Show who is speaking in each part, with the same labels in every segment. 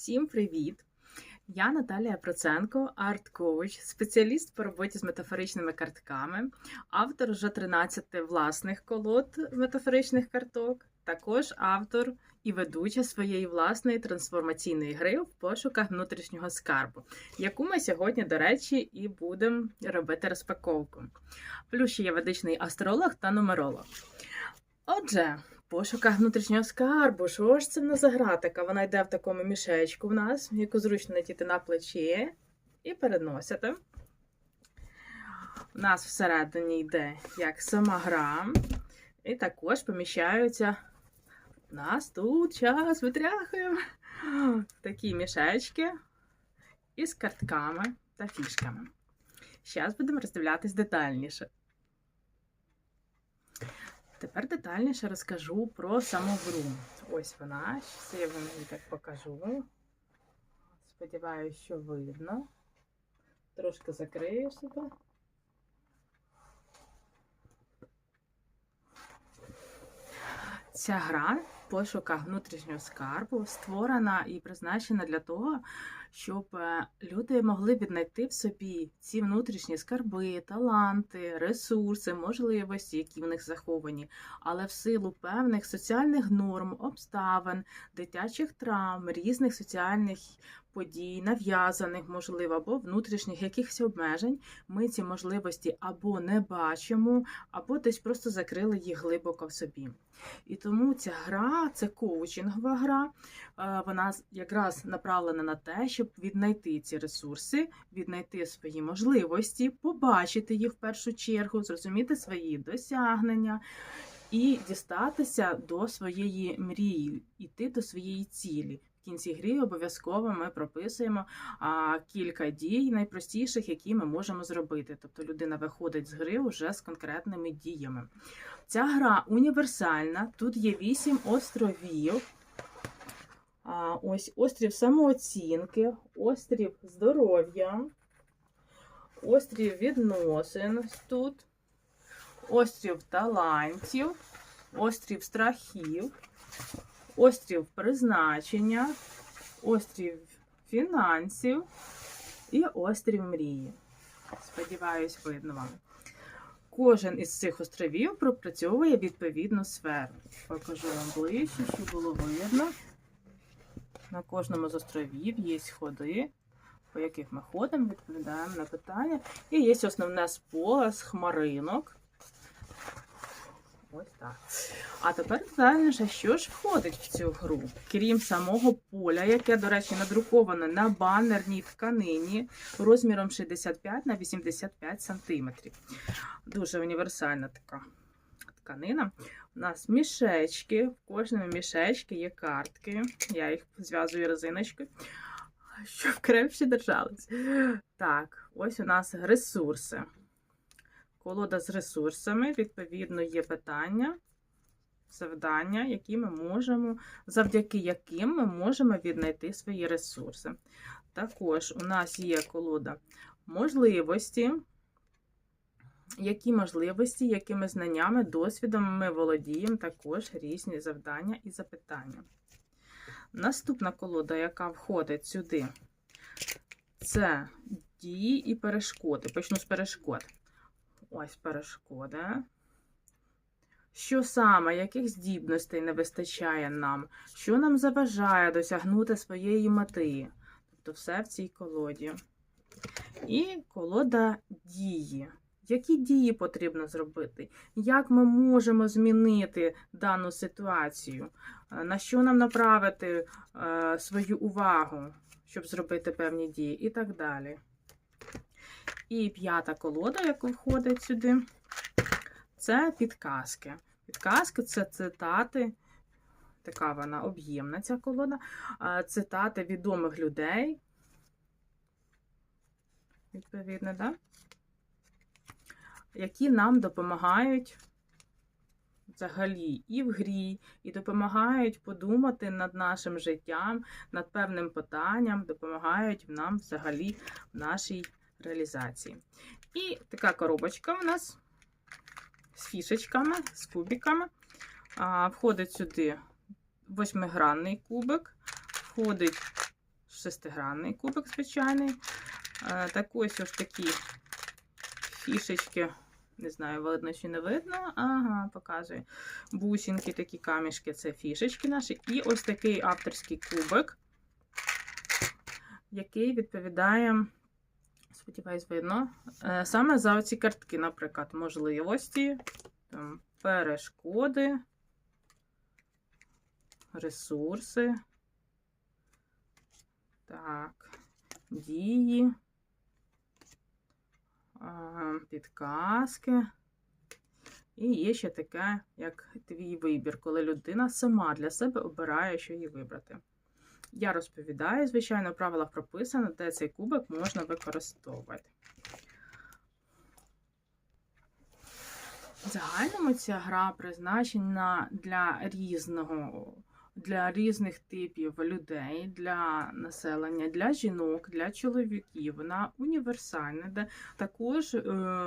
Speaker 1: Всім привіт! Я Наталія Проценко, арт-коуч, спеціаліст по роботі з метафоричними картками, автор вже 13 власних колод метафоричних карток, також автор і ведуча своєї власної трансформаційної гри в пошуках внутрішнього скарбу, яку ми сьогодні, до речі, і будемо робити розпаковку. Плюс ще є ведичний астролог та нумеролог. Отже, пошуках внутрішнього скарбу. Що ж це в нас за гра така? Вона йде в такому мішечку в нас, яку зручно натіти на плечі і переносити. У нас всередині йде як сама гра, і також поміщаються. У нас тут час витряхуємо такі мішечки із картками та фішками. Зараз будемо роздивлятись детальніше. Тепер детальніше розкажу про саму гру. Ось вона. це я вам її так покажу. Сподіваюсь, що видно. Трошки закрию себе. Ця гра пошуках внутрішнього скарбу створена і призначена для того, щоб е, люди могли віднайти в собі ці внутрішні скарби, таланти, ресурси, можливості, які в них заховані, але в силу певних соціальних норм, обставин, дитячих травм, різних соціальних подій, нав'язаних, можливо, або внутрішніх якихось обмежень, ми ці можливості або не бачимо, або десь просто закрили їх глибоко в собі. І тому ця гра це коучингова гра, е, вона якраз направлена на те, щоб віднайти ці ресурси, віднайти свої можливості, побачити їх в першу чергу, зрозуміти свої досягнення. І дістатися до своєї мрії, іти до своєї цілі. Кінці гри обов'язково ми прописуємо кілька дій, найпростіших, які ми можемо зробити. Тобто людина виходить з гри вже з конкретними діями. Ця гра універсальна, тут є вісім островів. А, Ось острів самооцінки, острів здоров'я, острів відносин тут, острів талантів, острів страхів, острів призначення, острів фінансів і острів мрії. Сподіваюсь, видно вам. Кожен із цих островів пропрацьовує відповідну сферу. Покажу вам ближче, щоб було видно. На кожному з островів є ходи, по яких ми ходимо, відповідаємо на питання. І є основне поле з хмаринок. Ось так. А тепер детальніше, що ж входить в цю гру? Крім самого поля, яке, до речі, надруковане на банерній тканині розміром 65 на 85 см. Дуже універсальна така тканина. У нас мішечки, в кожному мішечці є картки. Я їх зв'язую резиночкою, щоб крепше держались. Так, ось у нас ресурси. Колода з ресурсами, відповідно, є питання, завдання, які ми можемо, завдяки яким ми можемо віднайти свої ресурси. Також у нас є колода можливості. Які можливості, якими знаннями, досвідом ми володіємо, також різні завдання і запитання. Наступна колода, яка входить сюди, це дії і перешкоди. Почну з перешкод. Ось перешкоди. Що саме, яких здібностей не вистачає нам, що нам заважає досягнути своєї мети? Тобто все в цій колоді. І колода дії. Які дії потрібно зробити? Як ми можемо змінити дану ситуацію? На що нам направити е, свою увагу, щоб зробити певні дії, і так далі. І п'ята колода, яка входить сюди, це підказки. Підказки це цитати, така вона об'ємна ця колода, цитати відомих людей. Відповідно, да? які нам допомагають взагалі і в грі, і допомагають подумати над нашим життям, над певним питанням, допомагають нам взагалі в нашій реалізації. І така коробочка у нас з фішечками, з кубиками. Входить сюди восьмигранний кубик, входить шестигранний кубик звичайний. Так ось ось такі фішечки. Не знаю, видно чи не видно. Ага, показує. Бусинки, такі камішки це фішечки наші. І ось такий авторський кубик, який відповідає, сподіваюсь, видно, е, саме за оці картки, наприклад, можливості, там, перешкоди, ресурси. Так, дії, підказки. І є ще таке, як твій вибір, коли людина сама для себе обирає, що їй вибрати. Я розповідаю, звичайно, в правилах прописано, де цей кубик можна використовувати. В загальному ця гра призначена для різного, для різних типів людей, для населення, для жінок, для чоловіків. Вона універсальна, де також е,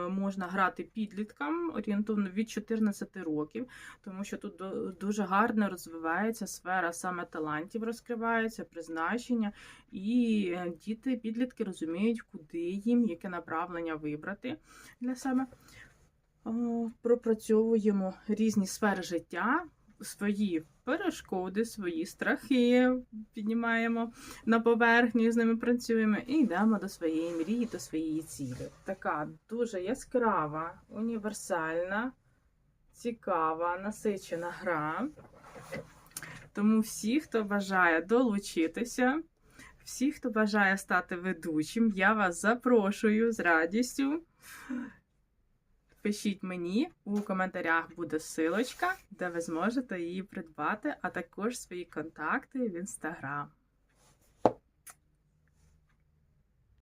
Speaker 1: можна грати підліткам орієнтовно від 14 років, тому що тут дуже гарно розвивається сфера саме талантів, розкривається, призначення, і е, діти, підлітки розуміють, куди їм, яке направлення вибрати для себе. Пропрацьовуємо різні сфери життя, свої перешкоди, свої страхи піднімаємо на поверхню, з ними працюємо і йдемо до своєї мрії, до своєї цілі. Така дуже яскрава, універсальна, цікава, насичена гра. Тому всі, хто бажає долучитися, всі, хто бажає стати ведучим, я вас запрошую з радістю. Пишіть мені, у коментарях буде силочка, де ви зможете її придбати, а також свої контакти в інстаграм.